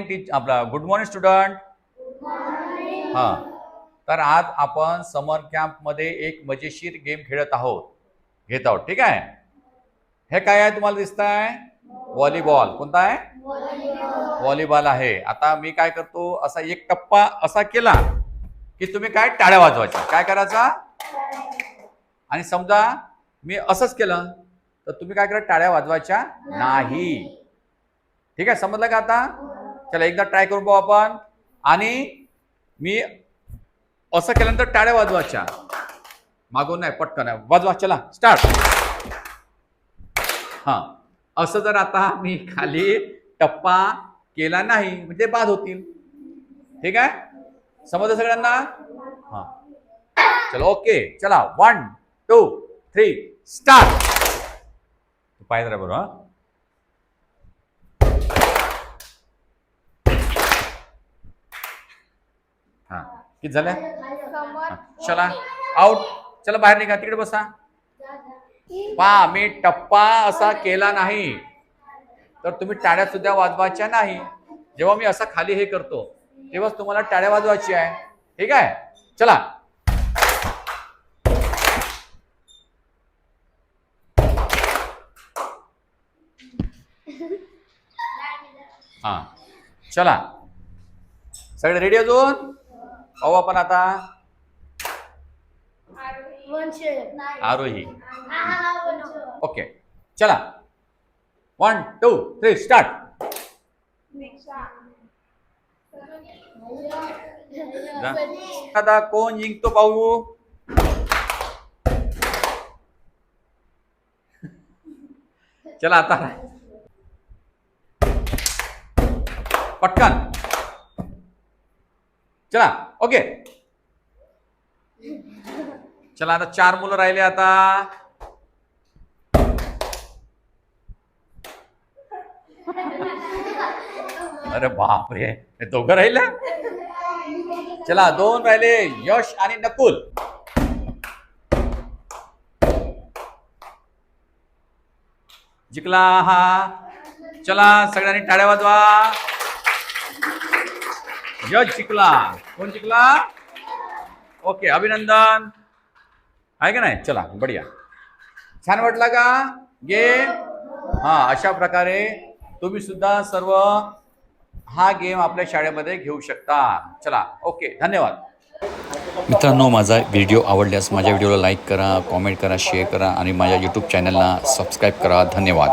टीच आपला good morning student हां. तर आज आपण समर कॅम्पमध्ये एक मजेशीर गेम खेळत आहोत. घेत आहोत. ठीक आहे? हे काय आहे तुम्हाला दिसत आहे व्हॉलीबॉल कोणता आहे? व्हॉलीबॉल आहे. आता मी काय करतो? असा एक टप्पा असा केला की तुम्ही काय टाळ्या वाजवायच्या काय करायचा? आणि समजा मी असंच केलं तर तुम्ही काय करा टाळ्या वाजवायच्या नाही. ठीक आहे? समजलं का आता? चला एकदा ट्राय करून पाहू आपण. आणि मी असं केल्यानंतर टाळ्या वाजवाच्या मागून नाही पटकन आहे. वाजवा चला स्टार्ट हां. असं जर आता मी खाली टप्पा केला नाही म्हणजे बाद होतील. ठीक आहे समजलं सगळ्यांना? हां. चलो ओके चला वन टू थ्री स्टार्ट पाहिजे जरा बरोबर हा. किती झाल्या? हा. चला. आउट चला बाहेर निघा. तिकडे बसा. पा मी टप्पा असा केला नाही. तर तुम्ही टाळ्या सुद्धा वाजवायच्या नाही. जेव्हा मी असा खाली हे करतो तेव्हाच तुम्हाला टाळ्या वाजवायची आहे. ठीक आहे चला. हा. चला. सगळे रेडी अजून? पाहू आपण आता आरोही ओके चला वन टू थ्री स्टार्ट आता कोण जिंकतो पाहू चला आता पटकन चला ओके. चला आता चार मुलं राहिले आता. अरे बापरे हे दोघं राहिलं चला दोन राहिले यश आणि नकुल. जिंकला हा. चला सगळ्यांनी टाळ्या वाजवा. यश जिंकला. कोण जिंकला? ओके अभिनंदन. आहे का नाही? चला बढिया. छान वाटला का? गेम हा अशा प्रकारे तुम्ही सुद्धा सर्व हा गेम आपल्या शाळेमध्ये घेऊ शकता. चला ओके धन्यवाद. मित्रांनो माझा व्हिडिओ आवडल्यास माझ्या व्हिडिओला लाईक करा कॉमेंट करा शेअर करा आणि माझ्या यूट्यूब चॅनलला सबस्क्राईब करा. धन्यवाद.